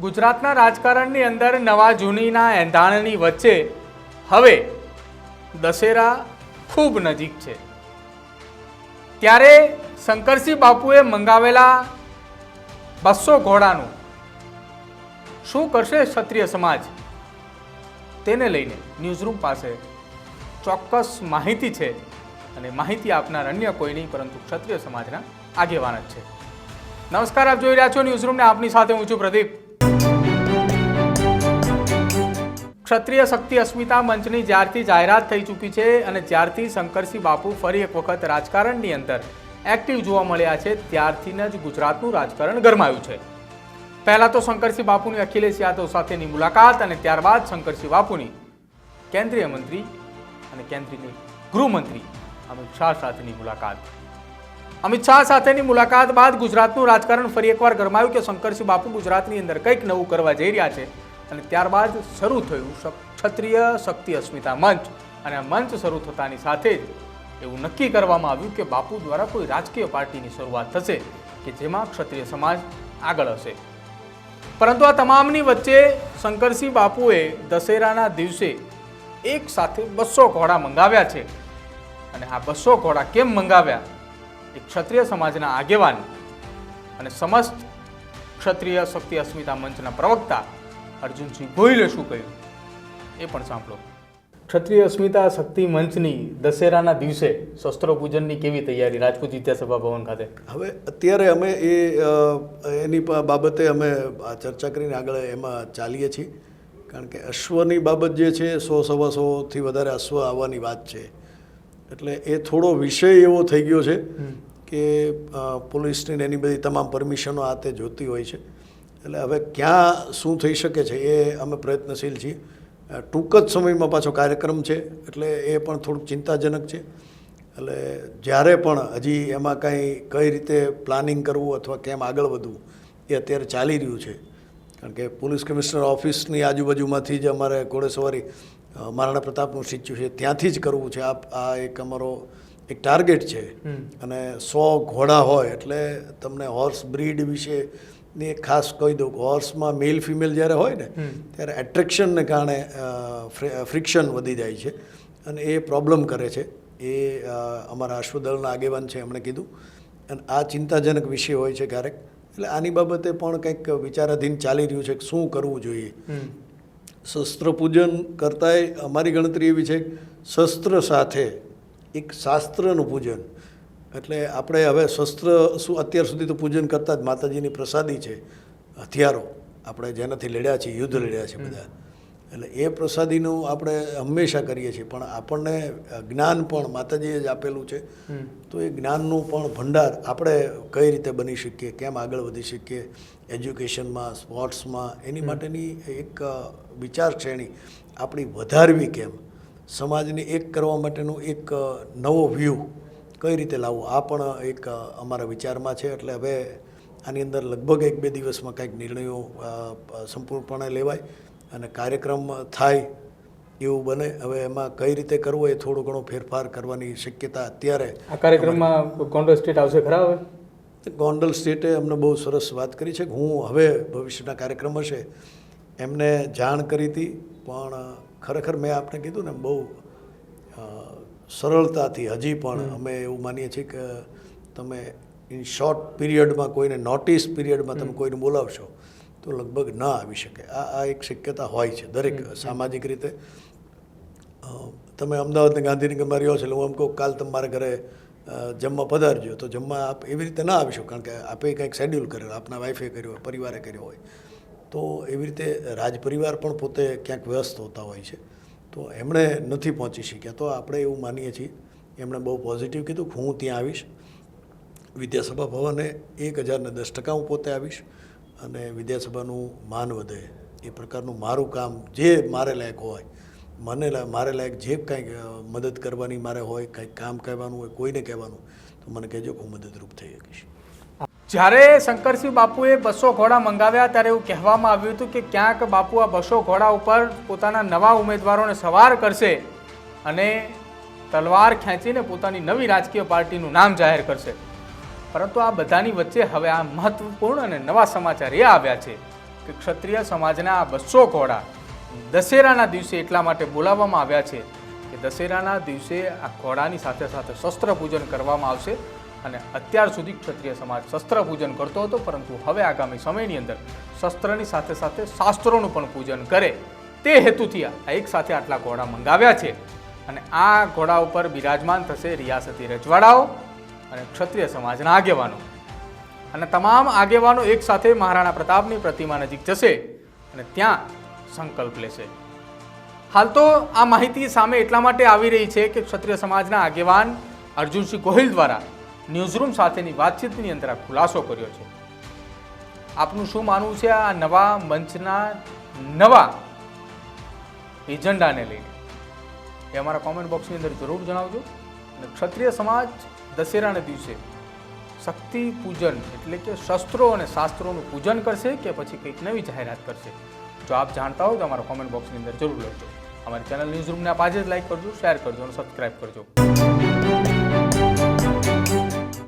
ગુજરાતના રાજકારણની અંદર નવા જૂનીના એંધાણની વચ્ચે હવે દશેરા ખૂબ નજીક છે. ત્યારે શંકરસિંહ બાપુએ મંગાવેલા બસો ઘોડાનું શું કરશે ક્ષત્રિય સમાજ? તેને લઈને ન્યૂઝરૂમ પાસે ચોક્કસ માહિતી છે અને માહિતી આપનાર અન્ય કોઈ નહીં, પરંતુ ક્ષત્રિય સમાજના આગેવાન જ છે. નમસ્કાર, આપ જોઈ રહ્યા છો ન્યૂઝરૂમને. આપની સાથે હું છું પ્રદીપ. ક્ષત્રિય શક્તિ અસ્મિતા મંચની જ્યારથી જાહેરાત થઈ ચૂકી છે અને જ્યારથી શંકરસિંહ બાપુ ફરી એક વખત રાજકારણની અંદર એક્ટિવ જોવા મળ્યા છે ત્યારથી જ ગુજરાતનું રાજકારણ ગરમાયું છે. પહેલાં તો શંકરસિંહ બાપુની અખિલેશ યાદવ સાથેની મુલાકાત અને ત્યારબાદ શંકરસિંહ બાપુની. કેન્દ્રીય મંત્રી અને કેન્દ્રીય ગૃહમંત્રી અમિત શાહ સાથેની મુલાકાત. અમિત શાહ સાથેની મુલાકાત બાદ ગુજરાતનું રાજકારણ ફરી એકવાર ગરમાયું કે શંકરસિંહ બાપુ ગુજરાતની અંદર કંઈક નવું કરવા જઈ રહ્યા છે. અને ત્યારબાદ શરૂ થયું ક્ષત્રિય શક્તિ અસ્મિતા મંચ. અને મંચ શરૂ થતાની સાથે જ એવું નક્કી કરવામાં આવ્યું કે બાપુ દ્વારા કોઈ રાજકીય પાર્ટીની શરૂઆત થશે કે જેમાં ક્ષત્રિય સમાજ આગળ હશે. પરંતુ આ તમામની વચ્ચે શંકરસિંહ બાપુએ દશેરાના દિવસે એક સાથે બસો ઘોડા મંગાવ્યા છે. અને આ બસો ઘોડા કેમ મંગાવ્યા? એ ક્ષત્રિય સમાજના આગેવાન અને સમસ્ત ક્ષત્રિય શક્તિ અસ્મિતા મંચના પ્રવક્તા અર્જુનસિંહ ગોહિલે શું કહ્યું? એ પણ સાંભળો. ક્ષત્રિય અસ્મિતા શક્તિ મંચની દશેરાના દિવસે શસ્ત્રો પૂજનની કેવી તૈયારી? રાજપૂત વિદ્યાસભા ભવન ખાતે. હવે અત્યારે અમે એ એની બાબતે અમે ચર્ચા કરીને આગળ એમાં ચાલીએ છીએ. કારણ કે અશ્વની બાબત જે છે સો સવા સોથી વધારે અશ્વ આવવાની વાત છે. એટલે એ થોડો વિષય એવો થઈ ગયો છે કે પોલીસની એની બધી તમામ પરમિશનો આ તે જોતી હોય છે. એટલે હવે ક્યાં શું થઈ શકે છે એ અમે પ્રયત્નશીલ છીએ. ટૂંક જ સમયમાં પાછો કાર્યક્રમ છે એટલે એ પણ થોડુંક ચિંતાજનક છે. એટલે જ્યારે પણ હજી એમાં કાંઈ કઈ રીતે પ્લાનિંગ કરવું અથવા કેમ આગળ વધવું એ અત્યારે ચાલી રહ્યું છે. કારણ કે પોલીસ કમિશનર ઓફિસની આજુબાજુમાંથી જ અમારે ઘોડેસવારી મહારાણા પ્રતાપનું સિચ્યુ છે ત્યાંથી જ કરવું છે. આ આ એક અમારો એક ટાર્ગેટ છે. અને સો ઘોડા હોય એટલે તમને હોર્સ બ્રીડ વિશે ની ખાસ કહી દઉં હોર્સમાં મેલ ફિમેલ જ્યારે હોય ને ત્યારે એટ્રેક્શનને કારણે ફ્રિક્શન વધી જાય છે. અને એ પ્રોબ્લેમ કરે છે. એ અમારા અશ્વદળના આગેવાન છે એમણે કીધું. અને આ ચિંતાજનક વિષય હોય છે ક્યારેક. એટલે આની બાબતે પણ કંઈક વિચારાધીન ચાલી રહ્યું છે કે શું કરવું જોઈએ. શસ્ત્ર પૂજન કરતાંય અમારી ગણતરી એવી છે શસ્ત્ર સાથે એક શાસ્ત્રનું પૂજન એટલે આપણે હવે શસ્ત્ર શું અત્યાર સુધી તો પૂજન કરતા જ માતાજીની પ્રસાદી છે હથિયારો. આપણે જેનાથી લડ્યા છીએ યુદ્ધ લડ્યા છે બધા. એટલે એ પ્રસાદીનું આપણે હંમેશા કરીએ છીએ પણ આપણને જ્ઞાન પણ માતાજીએ જ આપેલું છે. તો એ જ્ઞાનનું પણ ભંડાર આપણે કઈ રીતે બની શકીએ કેમ આગળ વધી શકીએ એજ્યુકેશનમાં સ્પોર્ટ્સમાં એની માટેની એક વિચાર શ્રેણી આપણી વધારવી કેમ? સમાજને એક કરવા માટેનું એક નવો વ્યૂ કઈ રીતે લાવવું? આ પણ એક અમારા વિચારમાં છે એટલે હવે આની અંદર લગભગ એક બે દિવસમાં કંઈક નિર્ણયો સંપૂર્ણપણે લેવાય અને કાર્યક્રમ થાય એવું બને. હવે એમાં કઈ રીતે કરવો એ થોડો ઘણો ફેરફાર કરવાની શક્યતા અત્યારે આ કાર્યક્રમમાં ગોંડલ સ્ટેટ આવશે ખરા હવે? ગોંડલ સ્ટેટે અમને બહુ સરસ વાત કરી છે કે હું હવે ભવિષ્યના કાર્યક્રમ હશે. એમને જાણ કરી હતી પણ ખરેખર મેં આપને કીધું ને બહુ સરળતાથી હજી પણ અમે એવું માનીએ છીએ કે તમે ઇન શોર્ટ પીરિયડમાં કોઈને નોટિસ પીરિયડમાં તમે કોઈને બોલાવશો તો લગભગ ન આવી શકે. આ આ એક શક્યતા હોય છે દરેક સામાજિક રીતે. તમે અમદાવાદને ગાંધીનગરમાં રહ્યો છો એટલે હું એમ કહું કાલ તમારા ઘરે જમવા પધારજો. તો જમવા આપ એવી રીતે ના આવી શકો કારણ કે આપે કંઈક શેડ્યુલ કરેલો આપના વાઈફે કર્યો હોય પરિવારે કર્યો હોય. તો એવી રીતે રાજપરિવાર પણ પોતે ક્યાંક વ્યસ્ત હોતા હોય છે. તો એમણે નથી પહોંચી શક્યા. તો આપણે એવું માનીએ છીએ, એમણે બહુ પોઝિટિવ કીધું હું ત્યાં આવીશ. વિદ્યાસભા ભવને એક હજારને દસ ટકા હું પોતે આવીશ અને વિદ્યાસભાનું માન વધે. એ પ્રકારનું મારું કામ જે મારે લાયક હોય, મને મારે લાયક જે કાંઈક મદદ કરવાની મારે હોય, કંઈક કામ કહેવાનું હોય, કોઈને કહેવાનું તો મને કહેજો હું મદદરૂપ થઈ શકીશ. જ્યારે શંકરસિંહ બાપુએ બસો ઘોડા મંગાવ્યા ત્યારે એવું કહેવામાં આવ્યું હતું કે ક્યાંક બાપુ આ બસો ઘોડા ઉપર પોતાના નવા ઉમેદવારોને સવાર કરશે અને તલવાર ખેંચીને પોતાની નવી રાજકીય પાર્ટીનું નામ જાહેર કરશે. પરંતુ આ બધાની વચ્ચે હવે આ મહત્વપૂર્ણ અને નવા સમાચાર એ આવ્યા છે કે ક્ષત્રિય સમાજના આ બસો ઘોડા દશેરાના દિવસે એટલા માટે બોલાવવામાં આવ્યા છે કે દશેરાના દિવસે આ ઘોડાની સાથે સાથે શસ્ત્ર પૂજન કરવામાં આવશે અને અત્યાર સુધી ક્ષત્રિય સમાજ શસ્ત્ર પૂજન કરતો હતો, પરંતુ હવે આગામી સમયની અંદર શસ્ત્રની સાથે સાથે શાસ્ત્રોનું પણ પૂજન કરે. તે હેતુથી આ એક સાથે આટલા ઘોડા મંગાવ્યા છે. અને આ ઘોડા ઉપર બિરાજમાન થશે રિયાસતી રજવાડાઓ અને ક્ષત્રિય સમાજના આગેવાનો. અને તમામ આગેવાનો એક સાથે મહારાણા પ્રતાપની પ્રતિમા નજીક જશે અને ત્યાં સંકલ્પ લેશે. હાલ તો આ માહિતી સામે એટલા માટે આવી રહી છે કે ક્ષત્રિય સમાજના આગેવાન અર્જુનસિંહ ગોહિલ દ્વારા ન્યૂઝરૂમ સાથેની વાતચીતની અંદર આ ખુલાસો કર્યો છે. આપનું શું માનવું છે આ નવા મંચના નવા એજન્ડાને લઈને? એ અમારા કોમેન્ટ બોક્સની અંદર જરૂર જણાવજો. અને ક્ષત્રિય સમાજ દશેરાના દિવસે શક્તિ પૂજન એટલે કે શસ્ત્રો અને શાસ્ત્રોનું પૂજન કરશે કે પછી કંઈક નવી જાહેરાત કરશે? જો આપ જાણતા હો તો અમારા કોમેન્ટ બોક્સની અંદર જરૂર લખજો. અમારી ચેનલ ન્યૂઝ રૂમને આપ આજે જ લાઈક કરજો શેર કરજો અને સબસ્ક્રાઈબ કરજો.